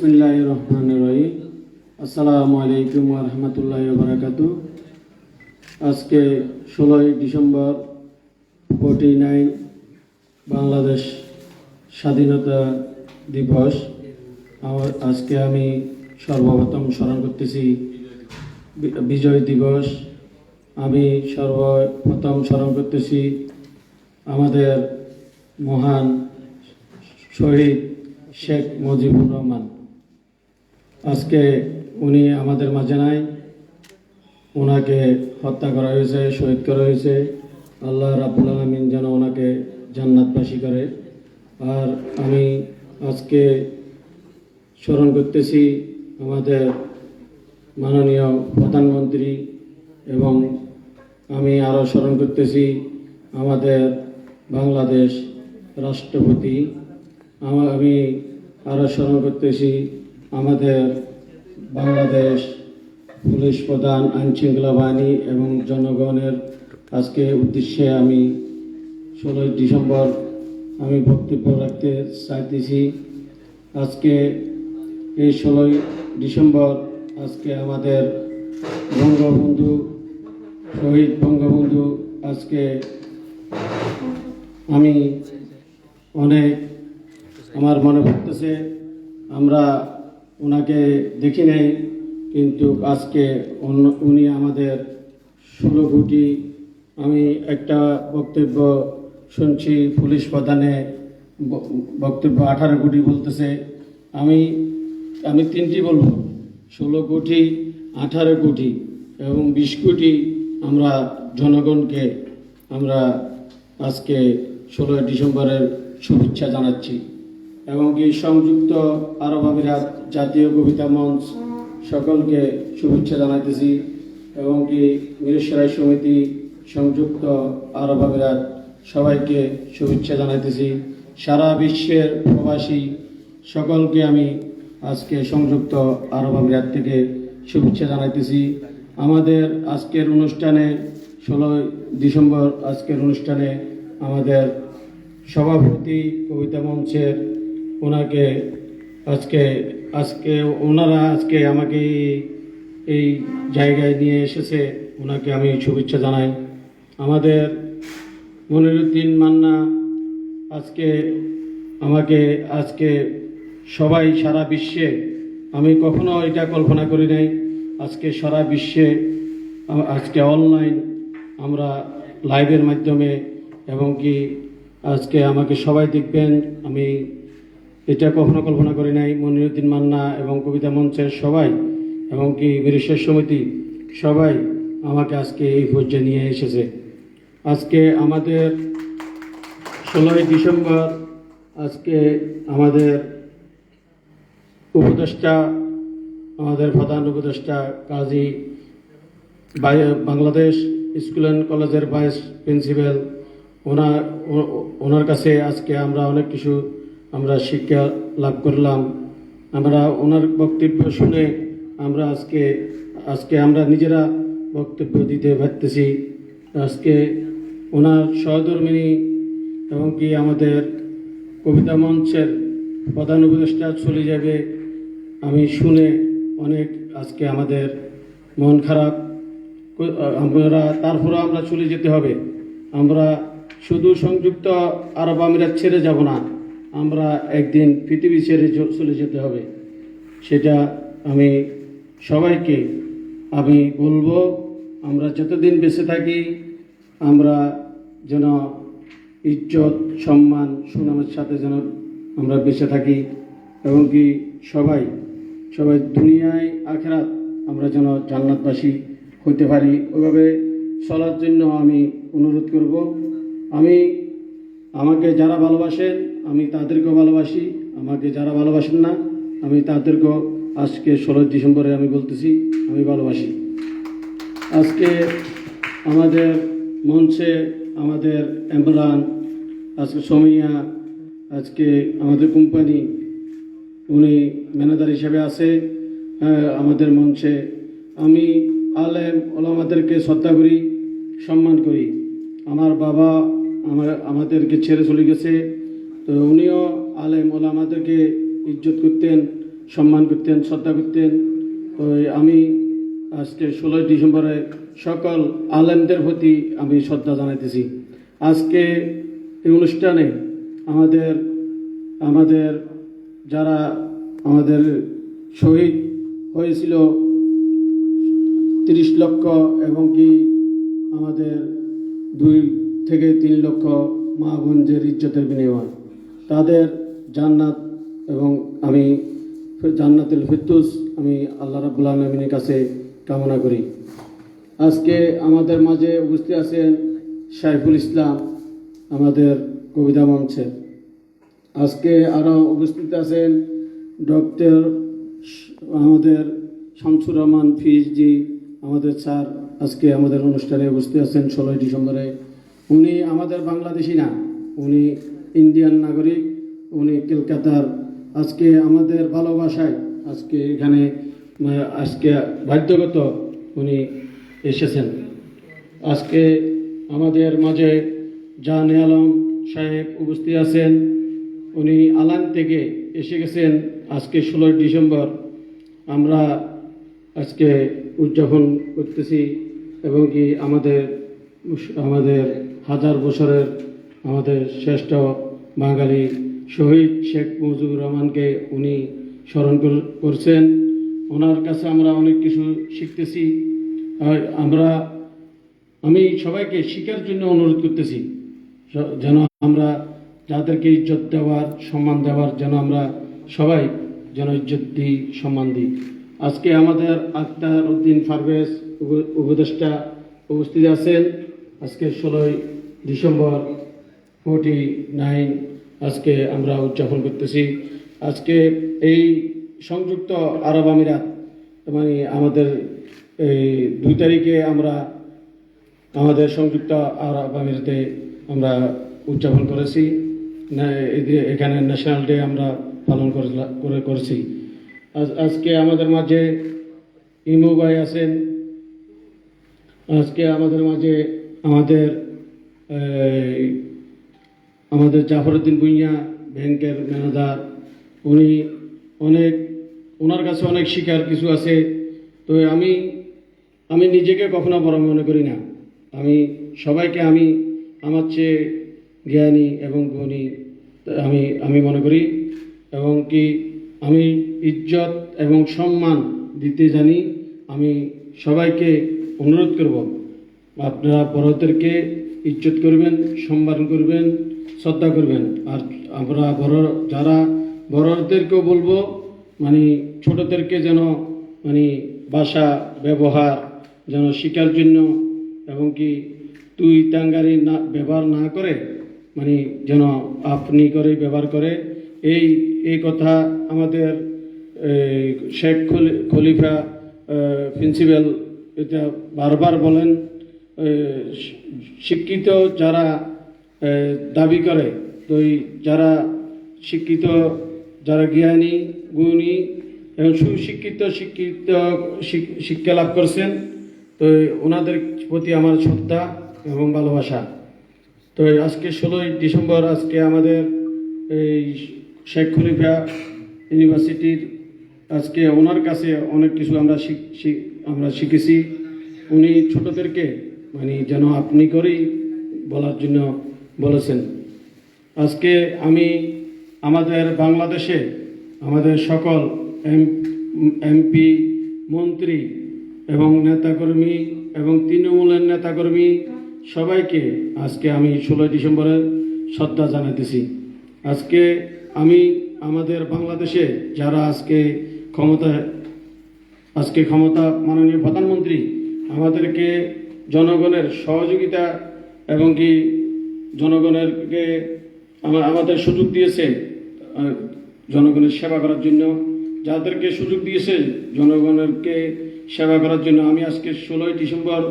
বিসমিল্লাহ রহমান রহিম আসসালামু আলাইকুম রহমতুল্লাহ বারাকাতু আজকে ষোলোই ডিসেম্বর ফোর্টি নাইন বাংলাদেশ স্বাধীনতা দিবস। আজকে আমি সর্বপ্রথম স্মরণ করতেছি বিজয় দিবস। আমি সর্বপ্রথম স্মরণ করতেছি আমাদের মহান শহীদ শেখ মুজিবুর রহমান। আজকে উনি আমাদের মাঝে নাই। ওনাকে হত্যা করা হয়েছে, শহীদ করা হয়েছে। আল্লাহ রাবুল আলমিন যেন ওনাকে জান্নাতবাসী করে। আর আমি আজকে স্মরণ করতেছি আমাদের মাননীয় প্রধানমন্ত্রী এবং আমি আরও স্মরণ করতেছি আমাদের বাংলাদেশ রাষ্ট্রপতি। আমা- আরও স্মরণ করতেছি আমাদের বাংলাদেশ পুলিশ প্রধান আইনশৃঙ্খলা বাহিনী এবং জনগণের আজকে উদ্দেশ্যে আমি ষোলোই ডিসেম্বর আমি বক্তব্য রাখতে চাইতেছি। আজকে এই ষোলোই ডিসেম্বর আজকে আমাদের বঙ্গবন্ধু, শহীদ বঙ্গবন্ধু, আজকে আমি অনেক আমার মনে পড়তেছে, আমরা ওনাকে দেখি নেই, কিন্তু আজকে উনি আমাদের ষোলো কোটি, আমি একটা বক্তব্য শুনছি, পুলিশ প্রধানে বক্তব্য আঠারো কোটি বলতেছে। আমি আমি তিনটি বলব। ষোলো কোটি, আঠারো কোটি এবং বিশ কোটি আমরা জনগণকে আমরা আজকে ষোলোই ডিসেম্বরের শুভেচ্ছা জানাচ্ছি। এবং কি সংযুক্ত আরব আমিরাত জাতীয় কবিতা মঞ্চ সকলকে শুভেচ্ছা জানাইতেছি এবং কি মিরেশ্বরাই সমিতি সংযুক্ত আরব আমিরাত সবাইকে শুভেচ্ছা জানাইতেছি। সারা বিশ্বের প্রবাসী সকলকে আমি আজকে সংযুক্ত আরব আমিরাত থেকে শুভেচ্ছা জানাইতেছি। আমাদের আজকের অনুষ্ঠানে ষোলোই ডিসেম্বর আজকের অনুষ্ঠানে আমাদের সভাপতি কবিতা মঞ্চের ওনাকে আজকে আজকে ওনারা আজকে আমাকে এই- জায়গায় নিয়ে এসেছে। ওনাকে আমি শুভেচ্ছা জানাই। আমাদের মনিরুদ্দিন মান্না আজকে আমাকে, আজকে সবাই সারা বিশ্বে, আমি কখনো এটা কল্পনা করি নাই, আজকে সারা বিশ্বে, আজকে অনলাইন আমরা লাইভের মাধ্যমে, এবং কি আজকে আমাকে সবাই দেখবেন, আমি এটা কখনো কল্পনা করি নাই। মনিরুদ্দিন মান্না এবং কবিতা মঞ্চের সবাই এবং কি বিরিশ্বর সমিতি সবাই আমাকে আজকে এই পর্যায়ে নিয়ে এসেছে। আজকে আমাদের ষোলোই ডিসেম্বর, আজকে আমাদের উপদেষ্টা, আমাদের প্রধান উপদেষ্টা কাজী বাংলাদেশ স্কুল অ্যান্ড কলেজের ভাইস প্রিন্সিপাল, ওনার ওনার কাছে আজকে আমরা অনেক কিছু আমরা শিক্ষা লাভ করলাম। আমরা ওনার বক্তব্য শুনে আমরা আজকে আজকে আমরা নিজেরা বক্তব্য দিতে পারতেছি। আজকে ওনার সহধর্মিনী এবং কি আমাদের কবিতা মঞ্চের প্রধান উপদেষ্টা চলে যাবে। আমি শুনে অনেক আজকে আমাদের মন খারাপ। আমরা তারপরে আমরা চলে যেতে হবে। আমরা শুধু সংযুক্ত আরব আমিরাত ছেড়ে যাব না। আমরা একদিন পৃথিবী ছেড়ে চলে যেতে হবে। সেটা আমি সবাইকে আমি বলব, আমরা যতদিন বেঁচে থাকি, আমরা যেন ইজ্জত, সম্মান, সুনামের সাথে যেন আমরা বেঁচে থাকি, এবং কি সবাই সবাই দুনিয়ায়, আখেরাত আমরা যেন জান্নাতবাসী হতে পারি। ওইভাবে চলার জন্য আমি অনুরোধ করব। আমি আমাকে যারা ভালোবাসেন আমি তাদেরকেও ভালোবাসি। আমাকে যারা ভালোবাসেন না আমি তাদেরকেও আজকে ষোলোই ডিসেম্বরে আমি বলতেছি আমি ভালোবাসি। আজকে আমাদের মঞ্চে আমাদের এমরান আজকে সোমিয়া আজকে আমাদের কোম্পানি উনি ম্যানেজার হিসেবে আছে আহ, আমাদের মঞ্চে। আমি আলেম ওলামাদেরকে শ্রদ্ধা করি সম্মান করি। আমার বাবা আমাদেরকে ছেড়ে চলে গেছে। তো উনিও আলেম, ওলামাদেরকে ইজ্জত করতেন, সম্মান করতেন, শ্রদ্ধা করতেন। তো আমি আজকে ষোলোই ডিসেম্বরে সকল আলেমদের প্রতি আমি শ্রদ্ধা জানাইতেছি। আজকে এই অনুষ্ঠানে আমাদের আমাদের যারা আমাদের শহীদ হয়েছিল তিরিশ লক্ষ এবং কি আমাদের দুই থেকে তিন লক্ষ মা বোনদের ইজ্জতের বিনিময়। তাদের জান্নাত এবং আমি জান্নাতুল ফিরদৌস, আমি আল্লাহ রাবুল আলমিনের কাছে কামনা করি। আজকে আমাদের মাঝে উপস্থিত আছেন সাইফুল ইসলাম, আমাদের কবিতা মঞ্চে। আজকে আরও উপস্থিত আছেন ডক্টর আমাদের শামসুর রহমান ফিজজি আমাদের স্যার। আজকে আমাদের অনুষ্ঠানে উপস্থিত আছেন ষোলোই ডিসেম্বরে উনি আমাদের বাংলাদেশি না, উনি ইন্ডিয়ান নাগরিক, উনি কলকাতার। আজকে আমাদের ভালোবাসায় আজকে এখানে, আজকে বাধ্যগত উনি এসেছেন। আজকে আমাদের মাঝে জাহানে আলম সাহেব উপস্থিত আছেন। উনি আলান থেকে এসে গেছেন আজকে ষোলোই ডিসেম্বর। আমরা আজকে উদযাপন করতেছি এবং কি আমাদের আমাদের হাজার বছরের আমাদের শ্রেষ্ঠ বাঙালি শহীদ শেখ মুজিবুর রহমানকে উনি স্মরণ কর- করছেন। ওনার কাছে আমরা অনেক কিছু শিখতেছি। আর আমরা, আমি সবাইকে শিকার জন্য অনুরোধ করতেছি। যেন আমরা যাদেরকে ইজ্জত দেওয়ার, সম্মান দেওয়ার, যেন আমরা সবাই যেন ইজ্জত দিই, সম্মান দিই। আজকে আমাদের আক্তার উদ্দিন পারভেজ উপ- উপদেষ্টা উপস্থিত আছেন। আজকে ষোলোই ডিসেম্বর ফোর্টি নাইন আজকে আমরা উদযাপন করতেছি। আজকে এই সংযুক্ত আরব আমিরাত মানে আমাদের এই দুই তারিখে আমরা আমাদের সংযুক্ত আরব আমিরাতে আমরা উদযাপন করেছি। এখানে ন্যাশনাল ডে আমরা পালন করে করেছি। আজকে আমাদের মাঝে ইমু ভাই আছেন। আজকে আমাদের মাঝে আমাদের আমাদের জাফরউদ্দিন ভুঁইয়া, ব্যাংকের ম্যানেজার, উনি অনেক, ওনার কাছে অনেক শিকার কিছু আছে। তো আমি আমি নিজেকে কখনো বড় মনে করি না। আমি সবাইকে আমি আমার চেয়ে জ্ঞানী এবং গুণী আমি আমি মনে করি। এবং কি আমি ইজ্জত এবং সম্মান দিতে জানি, আমি সবাইকে অনুরোধ করব। আপনারা বড়দেরকে ইজ্জত করবেন, সম্মান করবেন, শ্রদ্ধা করবেন। আর আমরা বড়, যারা বড়দেরকেও বলব মানে ছোটদেরকে যেন মানে ভাষা ব্যবহার যেন শিকার জন্য এবং কি তুই টাঙ্গারি না, ব্যবহার না করে মানে যেন আপনি করে ব্যবহার করে। এই এই কথা আমাদের শেখ খলিফা প্রিন্সিপাল এটা বারবার বলেন। শিক্ষিত যারা দাবি করে তো যারা শিক্ষিত, যারা জ্ঞানী, গুণী এবং সুশিক্ষিত, শিক্ষিত শিক্ষা লাভ করছেন, তো ওনাদের প্রতি আমার শ্রদ্ধা এবং ভালোবাসা। তো আজকে ষোলোই ডিসেম্বর, আজকে আমাদের এই শেখ খলিফা ইউনিভার্সিটির আজকে ওনার কাছে অনেক কিছু আমরা আমরা শিখেছি। উনি ছোটদেরকে মানে যেন আপনি করেই বলার জন্য বলেছেন। আজকে আমি আমাদের বাংলাদেশে আমাদের সকল এম, এমপি, মন্ত্রী এবং নেতাকর্মী এবং তৃণমূলের নেতাকর্মী সবাইকে আজকে আমি ষোলোই ডিসেম্বরে শ্রদ্ধা জানাতেছি আজকে আমি আমাদের বাংলাদেশে যারা আজকে ক্ষমতায়, আজকে ক্ষমতা মাননীয় প্রধানমন্ত্রী, আমাদেরকে জনগণের সহযোগিতা এবং কি জনগণেরকে আমাদের সুযোগ দিয়েছে জনগণের সেবা করার জন্য। যাদেরকে সুযোগ দিয়েছে জনগণেরকে সেবা করার জন্য, আমি আজকে ষোলোই ডিসেম্বর,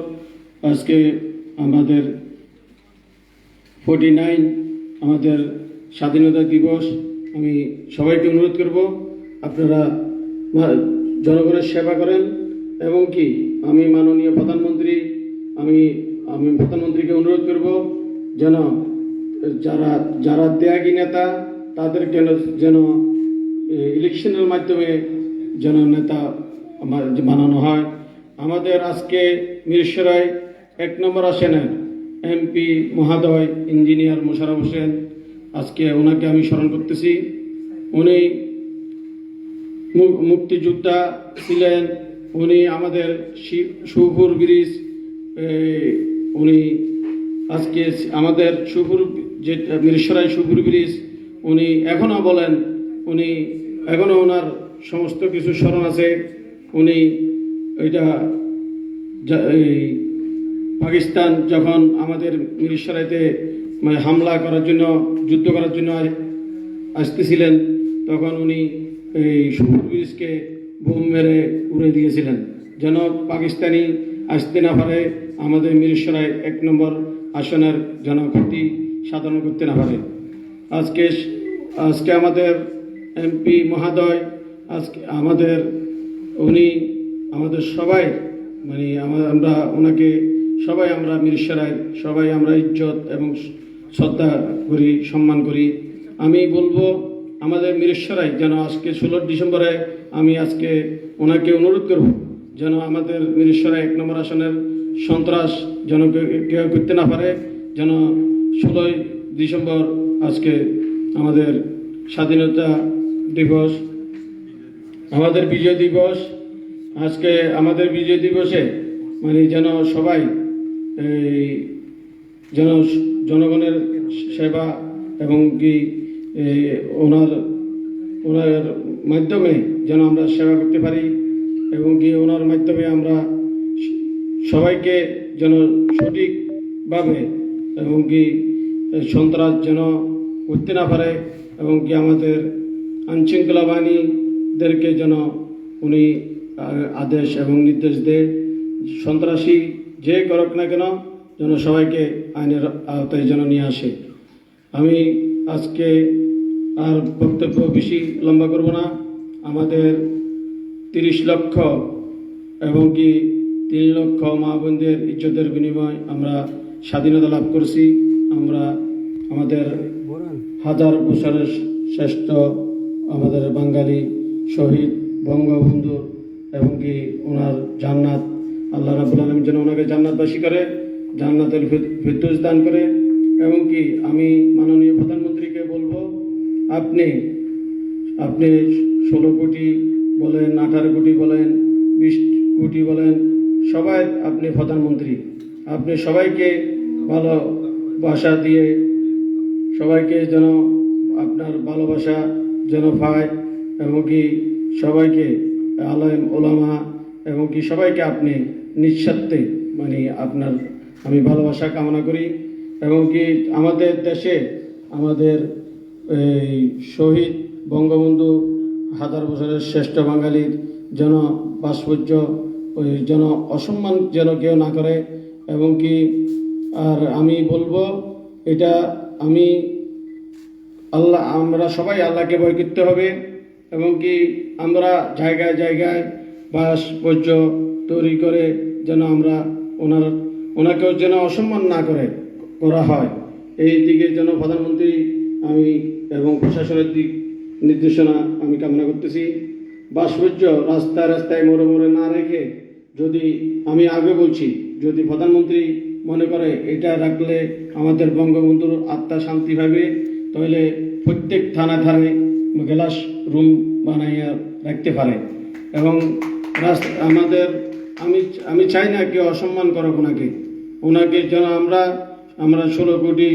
আজকে আমাদের ফোর্টি নাইন, আমাদের স্বাধীনতা দিবস, আমি সবাইকে অনুরোধ করব, আপনারা জনগণের সেবা করেন এবং কি আমি মাননীয় প্রধানমন্ত্রী আমি আমি প্রধানমন্ত্রীকে অনুরোধ করব, যেন, যারা যারা ত্যাগী নেতা, তাদেরকে যেন- যেন ইলেকশনের মাধ্যমে যেন নেতা আমার বানানো হয়। আমাদের আজকে মিরসরায় এক নম্বর আসেনের এমপি মহাদয় ইঞ্জিনিয়ার মোশারফ হোসেন, আজকে ওনাকে আমি স্মরণ করতেছি। উনি মুক্তিযোদ্ধা ছিলেন। উনি আমাদের সুপুর ব্রিজ উনি আজকে আমাদের সুপুর যে মিরসরাই সুপুর ব্রিজ, উনি এখনও বলেন, উনি এখনও ওনার সমস্ত কিছু স্মরণ আছে। উনি এটা এই পাকিস্তান যখন আমাদের মিরসরাইতে মানে হামলা করার জন্য, যুদ্ধ করার জন্য আসতেছিলেন, তখন উনি এই সুপুর ব্রিজকে বোম মেরে উড়ে দিয়েছিলেন। যেন পাকিস্তানি আসতে না পারে, আমাদের মিরসরাই এক নম্বর আসনের ক্ষতি সাধন করতে না পারে। আজকে আজকে আমাদের এমপি মহাদয়, আজকে আমাদের উনি, আমাদের সবাই মানে আমা- আমরা ওনাকে সবাই আমরা মিরসরাই সবাই আমরা ইজ্জত এবং শ্রদ্ধা করি, সম্মান করি। আমি বলব আমাদের মিরেশ্বরাই যেন আজকে ষোলো ডিসেম্বরে আমি আজকে ওনাকে অনুরোধ করব। যেন আমাদের মিরেশ্বরাই এক নম্বর আসনের সন্ত্রাস যেন কেউ করতে না পারে, যেন ষোলোই ডিসেম্বর আজকে আমাদের স্বাধীনতা দিবস, আমাদের বিজয় দিবস, আজকে আমাদের বিজয় দিবসে মানে যেন সবাই এই যেন জনগণের সেবা এবং কি ওনার ওনার মাধ্যমে যেন আমরা সেবা করতে পারি। এবং কি ওনার মাধ্যমে আমরা সবাইকে যেন সঠিকভাবে এবং কি সন্ত্রাস যেন করতে না পারে এবং কি আমাদের আইনশৃঙ্খলা বাহিনীদেরকে যেন উনি আদেশ এবং নির্দেশ দেয়। সন্ত্রাসী যে করক না কেন যেন সবাইকে আইনের আওতায় যেন নিয়ে আসে। আমি আজকে আর বক্তব্য বেশি লম্বা করব না। আমাদের তিরিশ লক্ষ এবং কি তিন লক্ষ মা বোনদের ইজ্জতের বিনিময় আমরা স্বাধীনতা লাভ করছি। আমরা আমাদের হাজার বছরের শ্রেষ্ঠ আমাদের বাঙালি শহীদ বঙ্গবন্ধু এবং কি ওনার জান্নাত। আল্লাহ রাবুল আলম যেন ওনাকে জান্নাতবাসী করে জান্নাতের ফিরদৌস দান করে। এবং কি আমি মাননীয় প্রধানমন্ত্রীকে বলব, আপনি আপনি ষোলো কোটি বলেন, আঠারো কোটি বলেন, বিশ কোটি বলেন, সবাই আপনি প্রধানমন্ত্রী। আপনি সবাইকে ভালো ভালোবাসা দিয়ে সবাইকে যেন আপনার ভালোবাসা যেন পায় এবং কি সবাইকে আলম, ওলামা এবং কি সবাইকে আপনি নিঃস্বার্থে মানে আপনার আমি ভালোবাসা কামনা করি এবং কি আমাদের দেশে আমাদের এই শহীদ বঙ্গবন্ধু হাজার বছরের শ্রেষ্ঠ বাঙালির যেন ভাস্কর্য, ওই যেন অসম্মান যেন কেউ না করে, এবং কি, আর আমি বলব, এটা আমি আল্লাহ, আমরা সবাই আল্লাহকে ভয় করতে হবে, এবং কি, আমরা জায়গায় জায়গায় ভাস্কর্য তৈরি করে যেন আমরা ওনার, ওনাকেও যেন অসম্মান না করে, করা হয়। এই দিকে যেন প্রধানমন্ত্রী, আমি এবং প্রশাসনের দিক নির্দেশনা আমি কামনা করতেছি। ভাস্কর্য রাস্তায় রাস্তায় মোড়ে মোড়ে না রেখে যদি আমি আগে বলছি, যদি প্রধানমন্ত্রী মনে করে এটা রাখলে আমাদের বঙ্গবন্ধুর আত্মা শান্তি পাবে, তাহলে প্রত্যেক থানা থানায় গ্লাস রুম বানাইয়া রাখতে পারে। এবং আমাদের, আমি আমি চাই না কেউ অসম্মান করো ওনাকে। ওনাকে যেন আমরা আমরা ষোলো কোটি,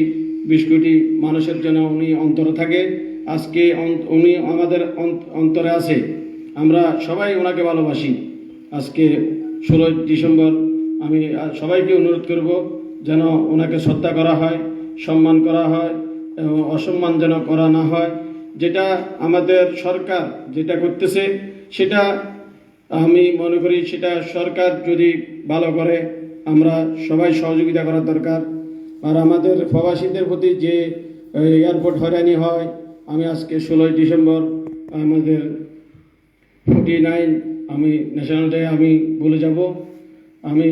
বিশ কোটি মানুষের জন্য উনি অন্তরে থাকে। আজকে উনি আমাদের অন্ত- অন্তরে আছে। আমরা সবাই ওনাকে ভালোবাসি। আজকে ষোলোই ডিসেম্বর আমি সবাইকে অনুরোধ করব যেন ওনাকে শ্রদ্ধা করা হয়, সম্মান করা হয় এবং অসম্মান যেন করা না হয়। যেটা আমাদের সরকার যেটা করতেছে, সেটা আমি মনে করি সেটা সরকার যদি ভালো করে, আমরা সবাই সহযোগিতা করার দরকার। আর আমাদের প্রবাসীদের প্রতি যে এয়ারপোর্ট হয়রানি হয় আমি আজকে ষোলোই ডিসেম্বর, আমাদের ফোর্টি নাইন, আমি ন্যাশনাল ডে আমি বলে যাব। আমি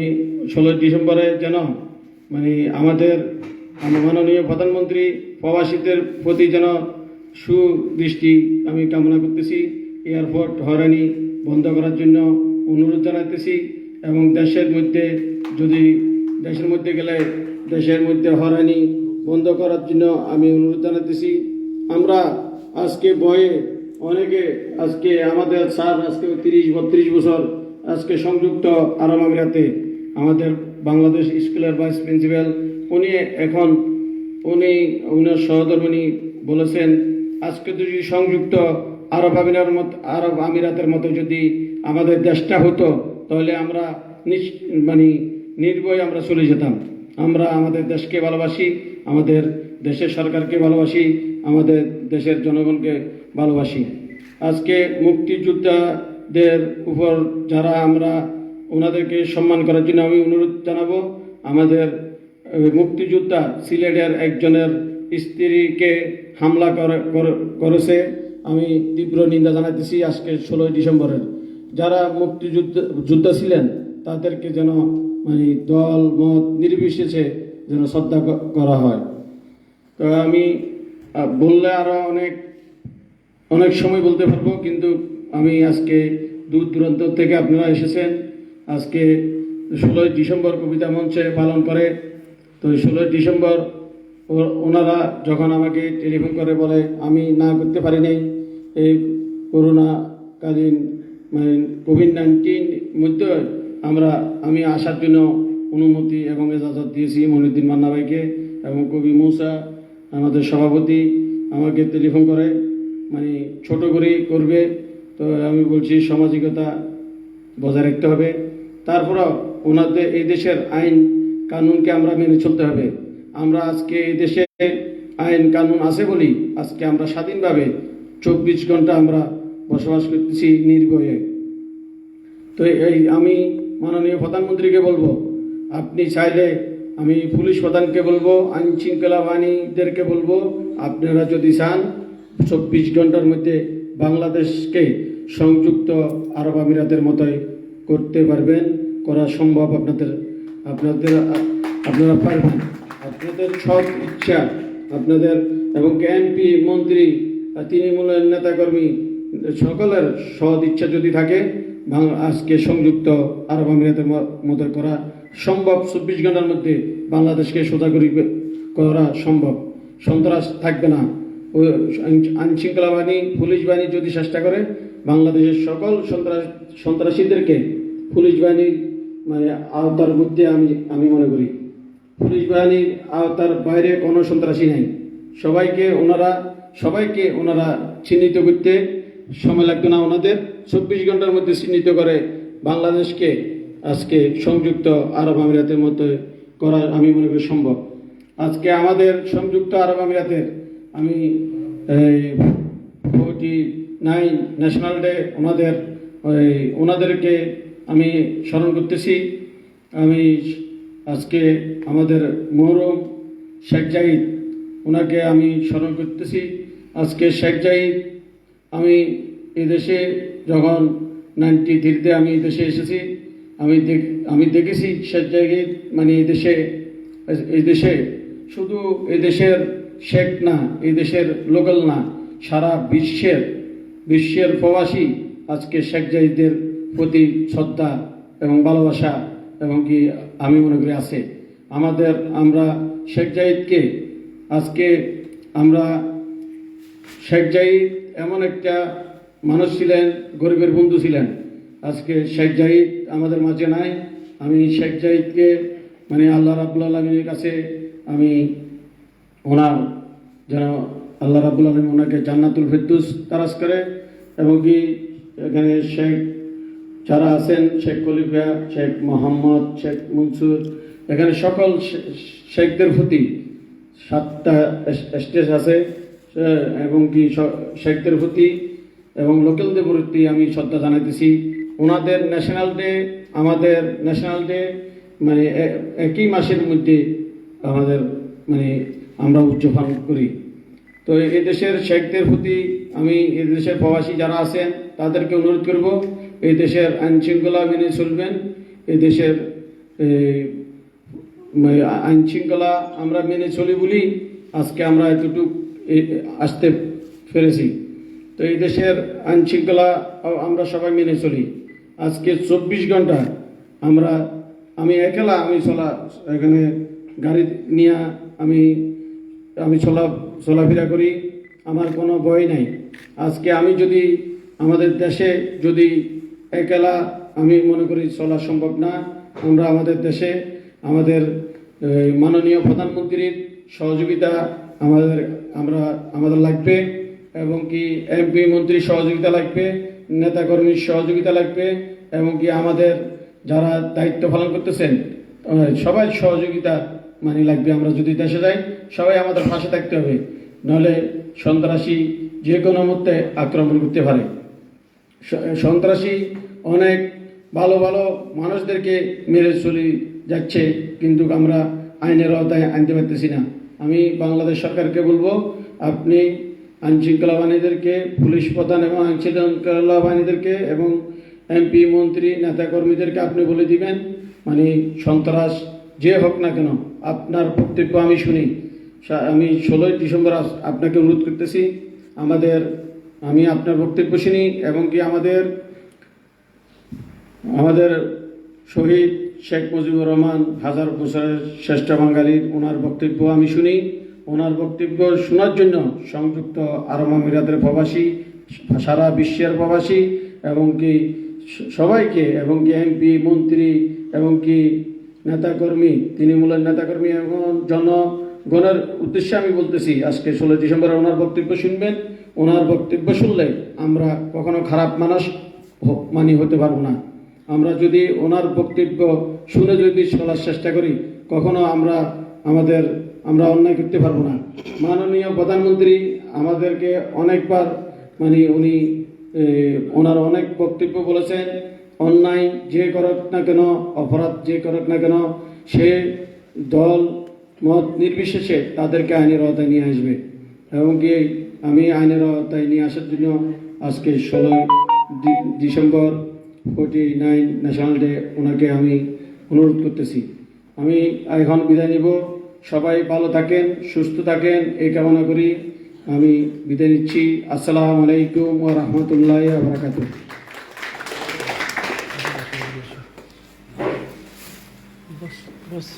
ষোলোই ডিসেম্বরে যেন মানে আমাদের মাননীয় প্রধানমন্ত্রী প্রবাসীদের প্রতি যেন সুদৃষ্টি আমি কামনা করতেছি, এয়ারপোর্ট হয়রানি বন্ধ করার জন্য অনুরোধ জানাতেছি এবং দেশের মধ্যে যদি, দেশের মধ্যে গেলে দেশের মধ্যে হয়রানি বন্ধ করার জন্য আমি অনুরোধ জানাতেছি আমরা আজকে বয়ে অনেকে আজকে আমাদের স্যার আজকে তিরিশ, বত্রিশ বছর আজকে সংযুক্ত আরব আমিরাতে আমাদের বাংলাদেশ স্কুলের ভাইস প্রিন্সিপাল, উনি এখন, উনি উনার সহধর্মিনী বলেছেন, আজকে যদি সংযুক্ত আরব আমিরার মতো, আরব আমিরাতের মতো যদি আমাদের দেশটা হতো, তাহলে আমরা মানে নির্ভয় আমরা চলে যেতাম। আমরা আমাদের দেশকে ভালোবাসি, আমাদের দেশের সরকারকে ভালোবাসি আমাদের দেশের জনগণকে ভালোবাসি। আজকে মুক্তিযোদ্ধাদের উপর যারা আমরা ওনাদেরকে সম্মান করার জন্য আমি অনুরোধ জানাব, আমাদের মুক্তিযোদ্ধা সিলেটের একজনের স্ত্রীকে হামলা করে- করে- করেছে। আমি তীব্র নিন্দা জানাতেছি আজকে ষোলোই ডিসেম্বরের। যারা মুক্তিযুদ্ধ, যোদ্ধা ছিলেন, তাদেরকে যেন মানে দল, মত নির্বিশেষে যেন শ্রদ্ধা করা হয়। তো আমি বললে আরও অনেক অনেক সময় বলতে পারব, কিন্তু আমি আজকে দূর দূরান্ত থেকে আপনারা এসেছেন। আজকে ষোলোই ডিসেম্বর কবিতা মঞ্চে পালন করে। তো ষোলোই ডিসেম্বর ওনারা যখন আমাকে টেলিফোন করে বলে, আমি না করতে পারি নাই এই করোনাকালীন মানে কোভিড নাইন্টিন মধ্যে আমরা, আমি আসার জন্য অনুমতি এবং এজাজত দিয়েছি মনিউদ্দিন মান্না ভাইকে এবং কবি মৌসা আমাদের সভাপতি আমাকে টেলিফোন করে মানে ছোট করেই করবে, তো আমি বলছি সামাজিকতা বজায় রাখতে হবে। তারপরেও ওনাদের এই দেশের আইন কানুনকে আমরা মেনে চলতে হবে। আমরা আজকে এই দেশে আইন কানুন আছে বলি আজকে আমরা স্বাধীনভাবে চব্বিশ ঘণ্টা আমরা বসবাস করতেছি নির্ভয়ে। তো এই আমি মাননীয় প্রধানমন্ত্রীকে বলব, আপনি চাইলে আমি পুলিশ প্রধানকে বলব আইন শৃঙ্খলা বাহিনীদেরকে বলব, আপনারা যদি চান, চব্বিশ ঘণ্টার মধ্যে বাংলাদেশকে সংযুক্ত আরব আমিরাতের মতোই করতে পারবেন, করা সম্ভব আপনাদের আপনাদের, আপনারা পারবেন। আপনাদের সব ইচ্ছা আপনাদের, এবং এমপি, মন্ত্রী, তৃণমূলের নেতাকর্মী, সকলের সৎ ইচ্ছা যদি থাকে আজকে সংযুক্ত আরব আমিরাতের মতো করা সম্ভব চব্বিশ ঘণ্টার মধ্যে বাংলাদেশকে সোজা করি সম্ভব। সন্ত্রাস থাকবে না। ও আইন শৃঙ্খলা বাহিনী, পুলিশ বাহিনী যদি চেষ্টা করে, বাংলাদেশের সকল সন্ত্রাস সন্ত্রাসীদেরকে পুলিশ বাহিনীর মানে আওতার মধ্যে আমি আমি মনে করি। পুলিশ বাহিনীর আওতার বাইরে কোনো সন্ত্রাসী নাই। সবাইকে ওনারা সবাইকে ওনারা চিহ্নিত করতে সময় লাগবে না ওনাদের। চব্বিশ ঘণ্টার মধ্যে চিহ্নিত করে বাংলাদেশকে আজকে সংযুক্ত আরব আমিরাতের মধ্যে করা আমি মনে করি সম্ভব। আজকে আমাদের সংযুক্ত আরব আমিরাতের আমি ফোর্টি নাইন ন্যাশনাল ডে ওনাদের ওনাদেরকে আমি স্মরণ করতেছি। আমি আজকে আমাদের মহরম শেখ জাহিদ ওনাকে আমি স্মরণ করতেছি। আজকে শেখ জাহিদ, আমি এদেশে যখন নাইনটি থ্রিতে আমি দেশে এসেছি আমি দেখ, আমি দেখেছি শেখ জাহিদ মানে এই দেশে এই দেশে শুধু এই দেশের শেখ না, এই দেশের লোকাল না, সারা বিশ্বের বিশ্বের প্রবাসী আজকে শেখ জাহিদের প্রতি শ্রদ্ধা এবং ভালোবাসা এবং কি আমি মনে করি আছে। আমাদের, আমরা শেখ জাহিদকে আজকে আমরা শেখ জাহিদ এমন একটা মানুষ ছিলেন, গরিবের বন্ধু ছিলেন। আজকে শেখ জাহিদ আমাদের মাঝে নাই। আমি শেখ জাহিদকে মানে আল্লাহ রাবুল আলমীর কাছে আমি ওনার যেন আল্লাহ রাবুল আলম ওনাকে জান্নাতুল ফেরদুস তারাস করে এবং কি এখানে শেখ যারা আছেন, শেখ খলিফা, শেখ মোহাম্মদ, শেখ মনসুর, এখানে সকল শেখদের প্রতি সাতটা স্টেজ আছে এবং কি শেখদের প্রতি এবং লোকালদের প্রতি আমি শ্রদ্ধা জানাইতেছি। ওনাদের ন্যাশনাল ডে আমাদের ন্যাশনাল ডে মানে একই মাসের মধ্যে আমাদের মানে আমরা উদযাপন করি। তো এই দেশের শেখদের প্রতি আমি এই দেশের প্রবাসী যারা আছেন, তাদেরকে অনুরোধ করব এই দেশের আইন শৃঙ্খলা মেনে চলবেন এই দেশের আইন শৃঙ্খলা আমরা মেনে চলি বলি আজকে আমরা এতটুক আসতে পেরেছি। তো এই দেশের আইন শৃঙ্খলা আমরা সবাই মেনে চলি। আজকে চব্বিশ ঘণ্টা আমরা, আমি একলা আমি চলা, এখানে গাড়ি নিয়ে আমি আমি চলা, চলাফেরা করি, আমার কোনো ভয় নাই। আজকে আমি যদি, আমাদের দেশে যদি একলা আমি মনে করি চলা সম্ভব না, আমরা আমাদের দেশে আমাদের মাননীয় প্রধানমন্ত্রীর সহযোগিতা আমাদের, আমরা, আমাদের লাগবে। এবং কি এমপি মন্ত্রীর সহযোগিতা লাগবে, নেতাকর্মীর সহযোগিতা লাগবে, এবং কি আমাদের যারা দায়িত্ব পালন করতেছেন সবাই সহযোগিতা মানে লাগবে, আমরা যদি দেশে যাই, সবাই আমাদের পাশে থাকতে হবে। নাহলে সন্ত্রাসী যে কোনো মুহূর্তে আক্রমণ করতে পারে। সন্ত্রাসী অনেক ভালো ভালো মানুষদেরকে মেরে চলে যাচ্ছে, কিন্তু আমরা আইনের আওতায় আনতে পারতেছি না। আমি বাংলাদেশ সরকারকে বলব, আপনি আইন শৃঙ্খলা বাহিনীদেরকে পুলিশ প্রধান এবং আইন শৃঙ্খলা বাহিনীদেরকে এবং এমপি, মন্ত্রী, নেতাকর্মীদেরকে আপনি বলে দিবেন মানে সন্ত্রাস যে হোক না কেন, আপনার বক্তব্য আমি শুনি। আমি ষোলোই ডিসেম্বর আপনাকে অনুরোধ করতেছি, আমাদের, আমি আপনার বক্তব্য শুনি এবং কি আমাদের আমাদের শহীদ শেখ মুজিবুর রহমান হাজার বছরের শ্রেষ্ঠ বাঙালির ওনার বক্তব্য আমি শুনি। ওনার বক্তব্য শোনার জন্য সংযুক্ত আরব আমিরাতের প্রবাসী, সারা বিশ্বের প্রবাসী, এবং কি সবাইকে, এবং কি এমপি মন্ত্রী, এবং কি নেতাকর্মী, তৃণমূলের নেতাকর্মী এবং জনগণের উদ্দেশ্যে আমি বলতেছি, আজকে ষোলো ডিসেম্বরে ওনার বক্তব্য শুনবেন। ওনার বক্তব্য শুনলে আমরা কখনো খারাপ মানুষ মানি হতে পারব না। আমরা যদি ওনার বক্তব্য শুনে যদি চলার চেষ্টা করি, কখনো আমরা আমাদের আমরা অন্যায় করতে পারব না। মাননীয় প্রধানমন্ত্রী আমাদেরকে অনেকবার মানে উনি ওনার অনেক বক্তব্য বলেছেন, অন্যায় যে করক না কেন, অপরাধ যে করক না কেন, সে দল, মত নির্বিশেষে তাদেরকে আইনের আওতায় নিয়ে আসবে। এবং কি আমি আইনের আওতায় নিয়ে আসার জন্য আজকে ষোলোই December forty nine national day ওনাকে আমি অনুরোধ করতেছি। আমি এখন বিদায় নিব। সবাই ভালো থাকেন সুস্থ থাকেন এই কামনা করি আমি বিদায় নিচ্ছি। আসসালামু আলাইকুম ও রহমতুল্লাহ বারাকাতুহ। বস বস।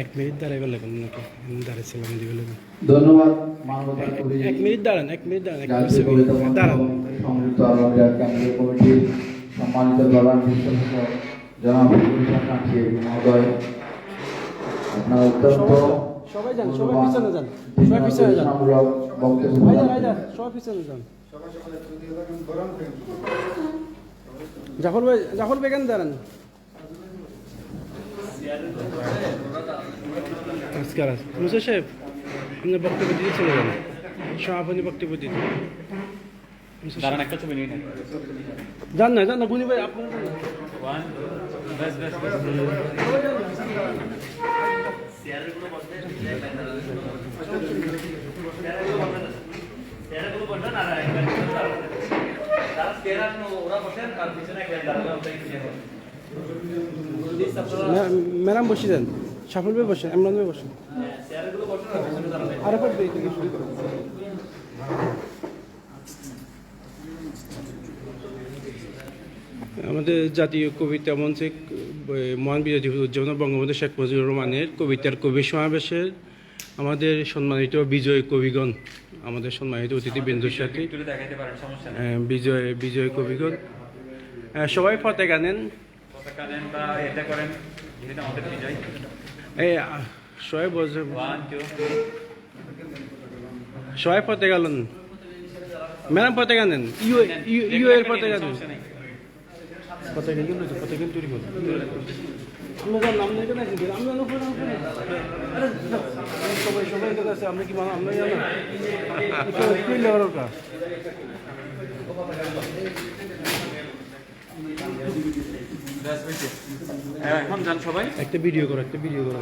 এক মিনিট দাঁড়াইবে লাগবে নাকি দাঁড়াইছিলাম দিবে লাগবে ধন্যবাদ। মানবতার এক মিনিট দাঁড়ান এক মিনিট দাঁড়ান সংযুক্ত আরব কেন্দ্রীয় কমিটির সম্মানিত প্রধান জনাব মহোদয় আপনার অত্যন্ত সবাই যান সবাই পিছনে যান সবাই পিছনে যান। সবাই পিছনে যান। জাফর ভাই জাফর দাঁড়ান? নমস্কার মুসা সাহেব আপনার বক্তব্য দিতে চলে যান সমাপনী বক্তব্য দিতে। দাঁড়ান একটা ছবি নিয়ে নেন। যান না যান না গুনি ভাই আপনার আপনারা ম্যাডাম বসে যান। সাফল ভাই বসেন। ইমরান ভাই বসেন চেয়ারগুলো আরেকবার থেকে শুরু করুন। আমাদের জাতীয় কবিতা মঞ্চে মহান বিজয় দিবস উদযাপন বঙ্গবন্ধু শেখ মুজিবুর রহমানের কবিতার কবি সমাবেশের আমাদের সম্মানিত বিজয় কবিগণ আমাদের সম্মানিত অতিথিবৃন্দুর সাথে। বিজয় বিজয় কবিগণ। সবাই পতাকা নেন। পতাকা নেন বা এটা করেন যেহেতু আমাদের বিজয়। এই আহ, সবাই ওয়ান সবাই পতাকা নেন ম্যাডাম পতাকা নেন। ইউ ইউ ইউ এর পতাকা নেন। পতাকা তৈরি করব আমরা আমরা সবাই সবাই আমরা কি মানে আমরা জানা? কি লেবার কাজ হ্যাঁ এখন যান সবাই। একটা ভিডিও করো একটা ভিডিও করো।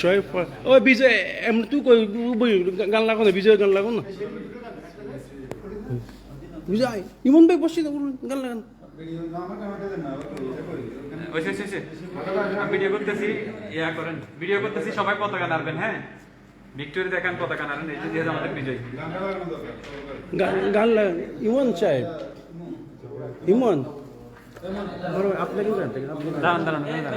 সবাই ও বিজয় এমনি তুই কই বই গান লাগো না বিজয় গান লাগো না? বিজয় ইমন ভাই বসি গান লাগান। ভিডিও করতেছি ইয়া করেন। ভিডিও করতেছি সবাই পতাকা নাড়বেন হ্যাঁ? ভিক্টোরি দেখান পতাকা নাড়েন এই যে আমাদের বিজয়। গান গান লাগান। ইমন সাহেব। ইমন। বড় আপনাকে গান থেকে আপনি গান। দাঁড়ান দাঁড়ান দাঁড়ান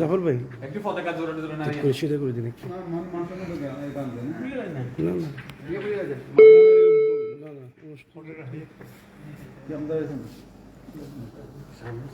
জাফর ভাই একটু পতাকা জোরানো জোরানো করে সেটা করে দিন একটু না না সামনে